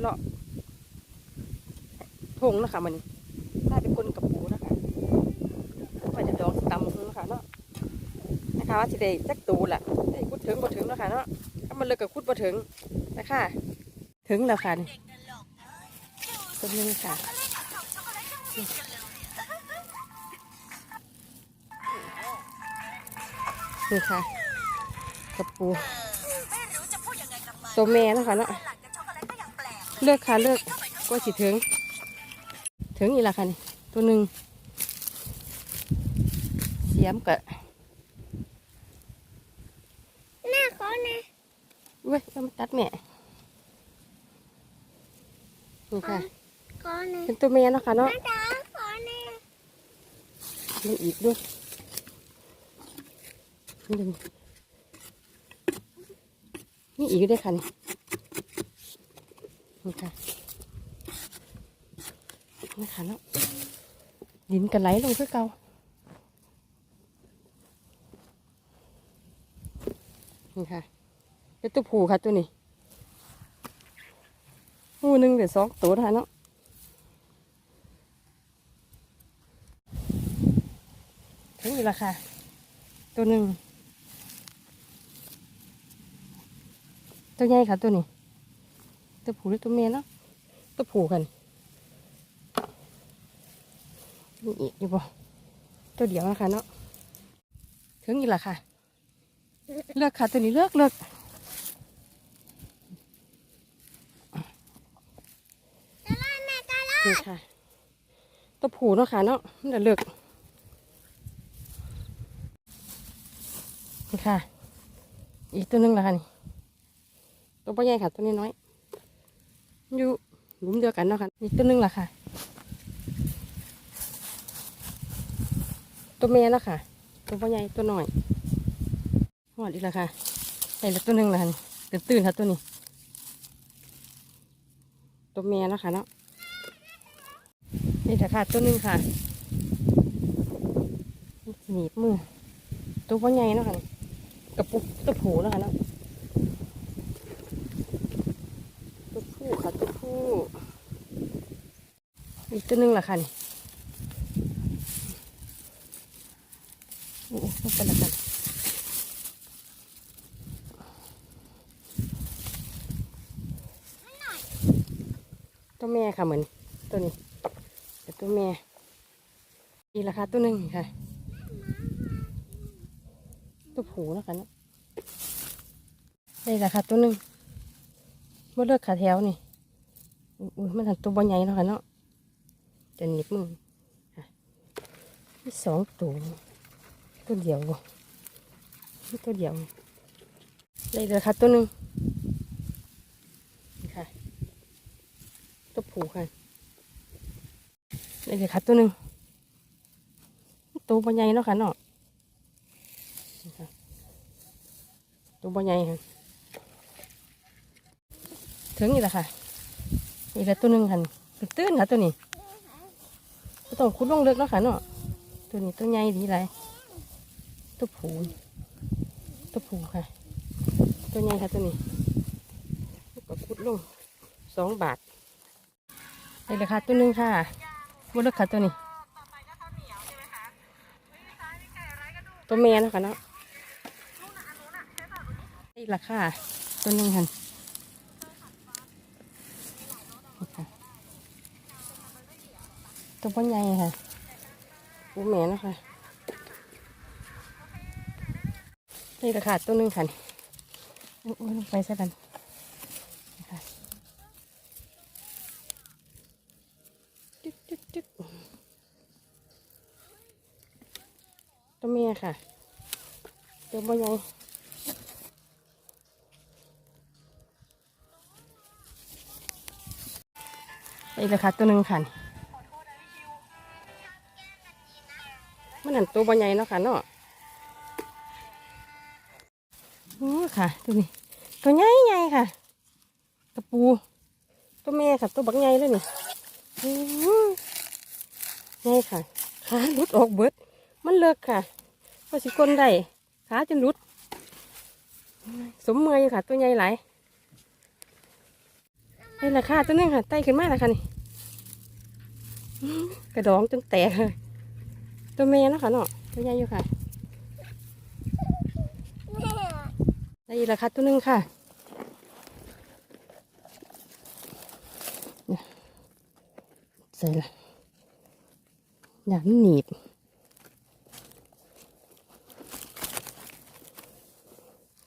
เลาะทงนะคะมันถ้าเป็นคนกับปูนะคะว่าจะดองตำนะคะเนาะนะคะว่าสิได้จักตูแหละได้คุดถึงบ่ถึงนะคะเนาะถ้ามันเลยกับคุดบ่ถึงนะคะถึงแล้วค่ะนี่ตัวนี้ค่ะนี่ค่ะกับปูตัวแม่นะคะเนาะ เลือกค่ะเลือกก็สิถึง ถึงอีกและค่ะนี่ตัวหนึ่งเสียมกะหน้าเขานะเว้ยเอามาตัดแม่นี่ค่ะเขานะเป็นตัวแม่เนาะค่ะเนาะหน้าตาเขานะมีอีกด้วยหนึ่งมีอีกด้วยค่ะนี่ นี่ค่ะนี่ค่ะเนาะดินกันไหลลงเพื่อเก่านี่ค่ะเป็นตัวผูค่ะตัวนี้หูหนึ่งเดี๋ยวสองตัวนะคะเนาะถึงอยู่ราคาตัวหนึ่งตัวใหญ่ค่ะตัวนี้ ตัวผู้หรือตัวเมียเนาะตัวผู้กันมีอีกอยู่บ่ตัวเดียวนะคะเนาะถึงอีกและค่ะ เลือกค่ะตัวนี้เลือกเลือกตาลาดแม่ตาลาดนี่ค่ะตัวผู้เนาะค่ะเนาะมันจะเลือกนี่ค่ะ อีกตัวหนึงละค่ะนี่ตัวป้ใหญ่ค่ะตัวนี้น้อย อยู่หลุมเดียวกันเนาะค่ะอีกตัวหนึงละค่ะ ตัวเมียเนาะค่ะ ตัวป้ใหญ่ตัวหน้อยหอดอีกและค่ะใส่ละตัวหนึงละค่ะตื่นตื่นค่ะตัวนี้ ตัวเมียเนาะค่ะเนาะนี่แต่ค่ะตัวหนึงค่ะหนีบมือตัวพ่อใหญ่เนาะค่ะกระปุกตัวผูเนาะค่ะเนาะตัวผู้ค่ะตัวผู้ อีกตัวหนึงล่ะค่ะนี่โอ้โหไม่เป็นไรกันตัวแม่ค่ะเหมือนตัวนี้แต่ตัวแม่อีราคาตัวหนึ่งค่ะ ตัวผูนะคะเนาะได้ราคาตัวหนึ่งเมื่อเลิกขาแถวนี่อุ้ยมันทำตัวบอใหญ่เนาะค่ะเนาะ จะหนีบมือค่ะมีสองตัวตัวเดียวบ่มีตัวเดียวได้ราคาตัวหนึ่งนี่ค่ะตัวผูค่ะนี่เลยค่ะตัวหนึ่งตัวบใหญ่เนาะค่ะเนาะตัวบใหญ่ค่ะถึงนี่แหละค่ะนี่แหละตัวหนึ่งค่ะตื้นค่ะตัวนี้ ต้องคุดลงเลือกเนาะค่ะเนาะตัวนี้ตัวใหญ่ดีไรตัวผูตัวผูค่ะ ตัวใหญ่ค่ะตัวนี้ก็คุดลงสองบาทนี่เลยค่ะตัวหนึ่งค่ะบนรถขัดตัวนี้ตัวเมียนะคะเนาะนี่ราคาตัวหนึงหันนี่ค่ะ ตัวป้นใหญ่ค่ะตัวเมียนะคะนี่ราคาตัวหนึงค่ะนี่อุ้ยไปซะกันนี่ค่ะจึ๊กจึ๊กจึ๊กตัวเมียค่ะตัวบ่ใหญ่ไอ้ราคาตัวหนึ่งค่ะ นั่นตัวบ่ใหญ่เนาะค่ะเนาะโอ้ค่ะตัวนี้ตัวใหญ่ใหญ่ค่ะตะปู ตัวแม่ค่ะตัวบักใหญ่เลยนี่ใหญ่ค่ะขาหลุดออกเบิด มันเลิกค่ะพอสิกลได้ขาจนหลุด สมเมอยอยู่ค่ะ ตัวใหญ่หลายนี่ราคาตัวนึงค่ะไต่ขึ้นมาแล้วค่ะนี่กระดองจนแตกเลย ตัวแม่เนาะค่ะเนาะตัวใหญ่อยู่ค่ะแม่ได้อีกราคาตัวหนึงค่ะเนี่ยใส่ละอยากมันหนีบ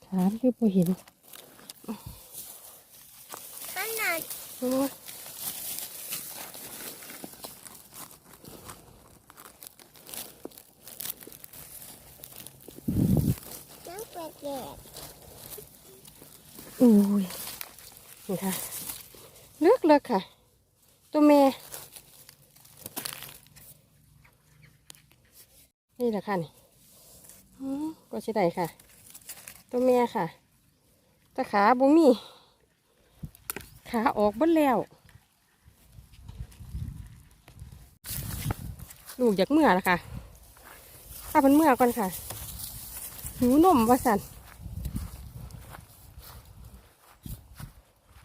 ขาคือพอเห็นขนาด โอ้ยน้ำเป็ดเด็กอุ้ยนี่ค่ะเลือกเลยค่ะ ตัวแม่นี่แหละค่ะนี่ก็ใช่ได้ค่ะ ตัวแม่ค่ะตะขาบุมีขาออกบดแล้ว ลูกอยากเมื่อละค่ะถ้าเป็นเมื่อก่อนค่ะ หิวนมว่าสัน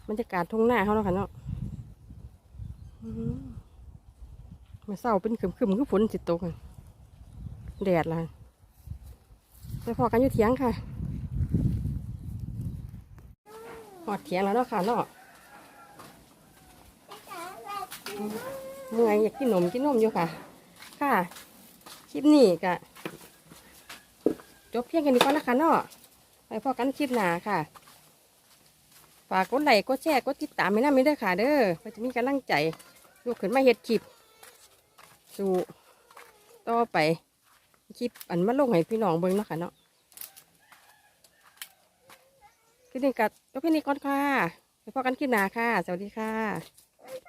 บรรยากาศทงหน้าเขาเนาะค่ะเนาะมาเศร้าเป็นขึ้มๆคือฝนสิตกแดดละไปพอกันอยู่เถียงค่ะหอดเถียงแล้วเนาะค่ะเนาะเมื่อยอยากกินนมกินนมอยู่ค่ะ ค่ะ คลิปนี้ก็ จบเพียงแค่นี้ก่อนนะคะเนาะไปพอกันคลิปหน้าค่ะ ฝากกดไลค์กดแชร์กดติดตามให้น้าไม่ได้ค่ะ เด้อเพื่อจะมีกำลังใจลูกขึ้นมาเฮ็ดคลิป สู่ต่อไปคลิปอันมาลงให้พี่น้องเบิ่งเนาะค่ะเนาะคลิปนี้ก็จบเพียงนี้ก่อนค่ะไปพอกันคลิปหน้าค่ะ สวัสดีค่ะ